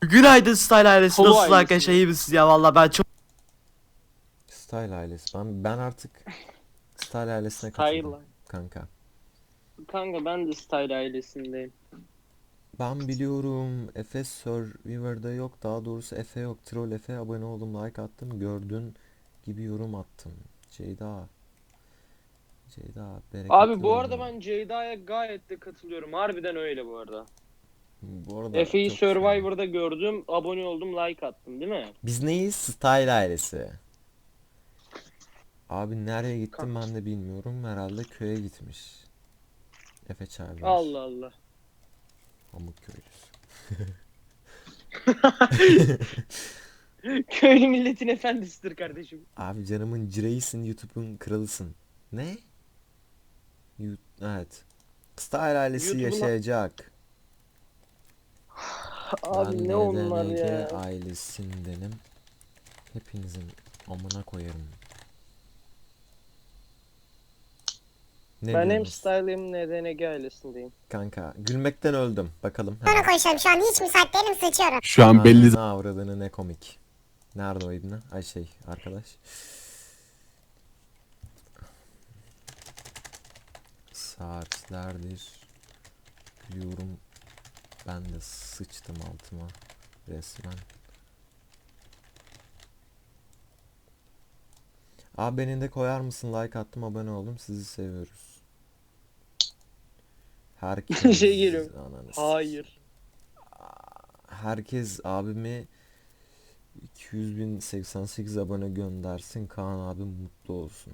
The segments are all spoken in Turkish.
Günaydın Style ailesi. Kolu Nasılsınız ailesi. arkadaşlar? İyi misiniz ya? Valla ben çok Style ailesi. Ben ben artık Style ailesine Style. katıldım kanka. Kanka ben de Style ailesindeyim. Ben biliyorum Efe Survivor'da yok. Daha doğrusu Efe yok. Troll Efe abone oldum, like attım. Gördün gibi yorum attım. Ceyda. Ceyda bereketli Abi bu arada oyun. ben Ceyda'ya gayet de katılıyorum. Harbiden öyle bu arada. Bu arada Efe'yi çok. Survivor'da gördüm. Abone oldum, like attım değil mi? Biz neyiz? Style ailesi. Abi nereye gittim ben de bilmiyorum. Herhalde köye gitmiş. Efe çağırmış. Allah Allah. Pamuk köylüsü. Köylü milletin efendisidir kardeşim. Abi canımın cireyisin YouTube'un kralısın. Ne? Yu- evet. Style ailesi YouTube'un- yaşayacak. Abi ben ne onlar ya. ailesindenim. Hepinizin amına koyarım. Ne Ben hem diyorsunuz Style hem NDNG ailesindeyim. kanka? Gülmekten öldüm. Bakalım. Sonra konuşalım. Şu an hiç müsait değilim sıçıyorum. Şu an belli Anasını avradını ne komik. Nerede o ibne? Ay şey arkadaş. Saatlerdir gülüyorum. Ben de sıçtım altıma resmen. Abi beni de koyar mısın? Like attım, abone oldum. Sizi seviyoruz. Herkes Şey geliyor. Hayır. herkes abimi 200 bin 88 abone göndersin Kaan abi mutlu olsun.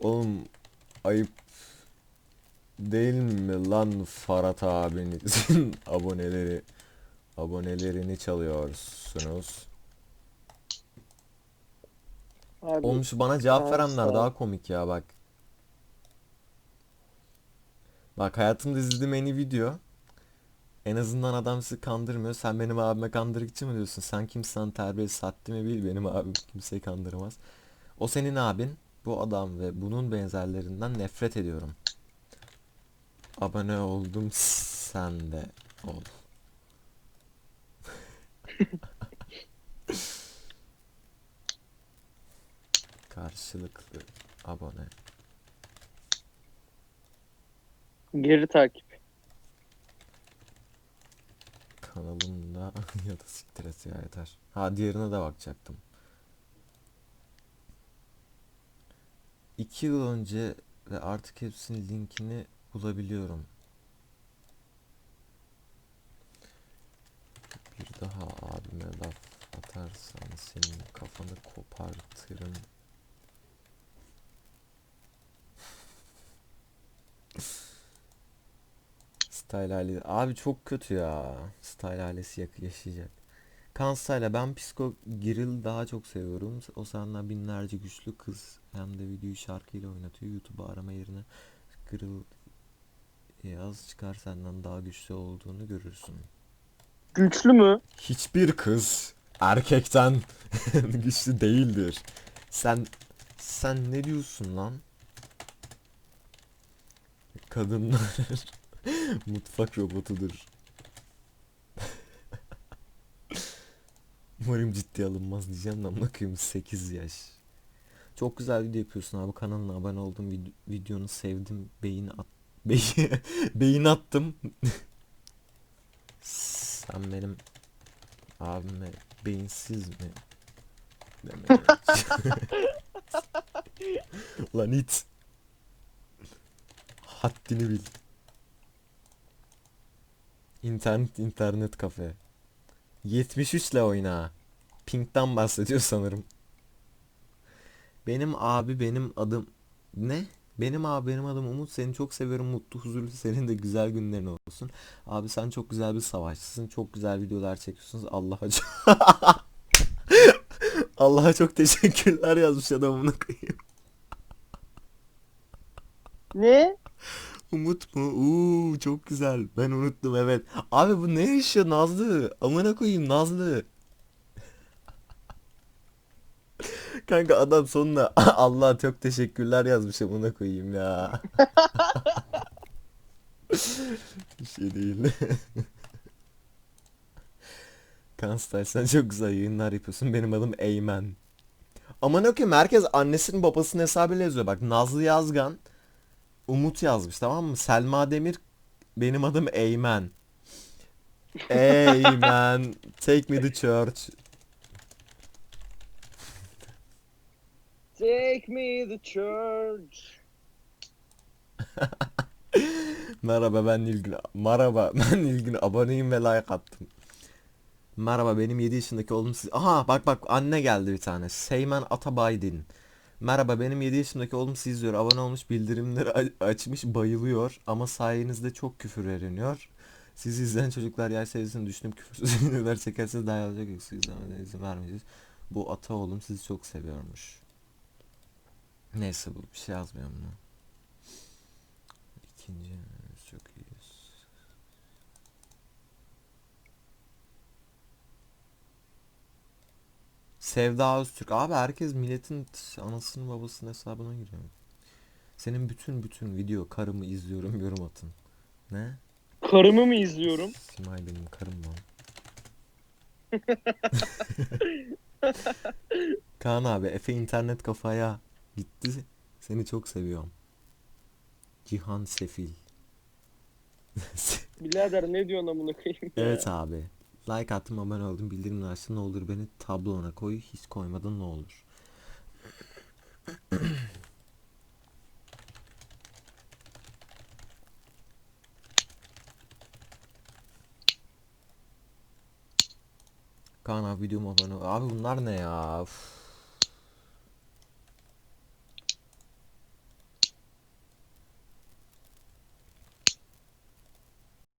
Oğlum ayıp değil mi lan Farat abinizin aboneleri abonelerini çalıyorsunuz. Abi Oğlum şu bana cevap verenler daha komik ya bak. Bak hayatımda izlediğim en iyi video. En azından adam sizi kandırmıyor. Sen benim abime kandırıkçı mı diyorsun? Sen kimsen terbiyesiz sattı mı bil. Benim abim kimseyi kandırmaz. O senin abin. Bu adam ve bunun benzerlerinden nefret ediyorum. Abone oldum sen de ol. Karşılıklı abone. geri takip. Kanalımda ya da siktir ya yeter. Ha diğerine de bakacaktım. İki yıl önce ve artık hepsinin linkini bulabiliyorum. Bir daha abime laf atarsan senin kafanı kopartırım. Style ailesi. Abi çok kötü ya. Style ailesi yaşayacak. Kan Style ben Psiko Giril daha çok seviyorum. O senden binlerce güçlü kız. Hem de videoyu şarkıyla oynatıyor. YouTube'a arama yerine Giril yaz çıkar senden daha güçlü olduğunu görürsün. Güçlü mü? Hiçbir kız erkekten güçlü değildir. Sen sen ne diyorsun lan? Kadınlar mutfak robotudur. Umarım ciddi alınmaz diyeceğim de amına koyayım 8 yaş. Çok güzel video yapıyorsun abi kanalına abone oldum vid- videonu sevdim beyin at beyin, beyin attım. Sen benim abime beyinsiz mi? Demedim. Lan it. Haddini bil. İnternet internet kafe. 73 ile oyna. Pink'ten bahsediyor sanırım. Benim abi benim adım ne? Benim abi benim adım Umut. Seni çok seviyorum. Mutlu huzurlu senin de güzel günlerin olsun. Abi sen çok güzel bir savaşçısın. Çok güzel videolar çekiyorsunuz. Allah'a çok... Allah'a çok teşekkürler yazmış adamına koyayım. Ne? Umut mu? Uuu çok güzel. Ben unuttum evet. Abi bu ne yaşıyor Nazlı? Amına koyayım Nazlı. Kanka adam sonuna Allah çok teşekkürler yazmış amına koyayım ya. Bir şey değil. Kaan Style sen çok güzel yayınlar yapıyorsun. Benim adım Eymen. Aman okuyayım herkes annesinin babasının hesabıyla yazıyor. Bak Nazlı Yazgan Umut yazmış tamam mı? Selma Demir benim adım Eymen. Eymen take me to church. Take me to church. Merhaba ben Nilgün. Merhaba ben Nilgün. Aboneyim ve like attım. Merhaba benim 7 yaşındaki oğlum siz... Aha bak bak anne geldi bir tane. Seymen Atabaydin. Merhaba benim 7 yaşındaki oğlum sizi izliyor. Abone olmuş bildirimleri açmış bayılıyor. Ama sayenizde çok küfür öğreniyor. Sizi izleyen çocuklar yer seviyesini düşünüp küfürsüz videolar çekerseniz daha iyi olacak yoksa izlemeden izin vermeyeceğiz. Bu ata oğlum sizi çok seviyormuş. Neyse bu bir şey yazmıyor mu? İkinci çok iyiyiz. Sevda Öztürk. Abi herkes milletin anasının babasının hesabına giriyor. Senin bütün bütün video karımı izliyorum yorum atın. Ne? Karımı mı izliyorum? Simay benim karım mı? Kaan abi Efe internet kafaya gitti. Seni çok seviyorum. Cihan Sefil. Birader ne diyorsun amına koyayım ya? Evet abi. Like attım abone oldum bildirimleri açtım ne olur beni tablona koy hiç koymadın ne olur. Kaan abi videoma abone ol. Abi bunlar ne ya? Uf.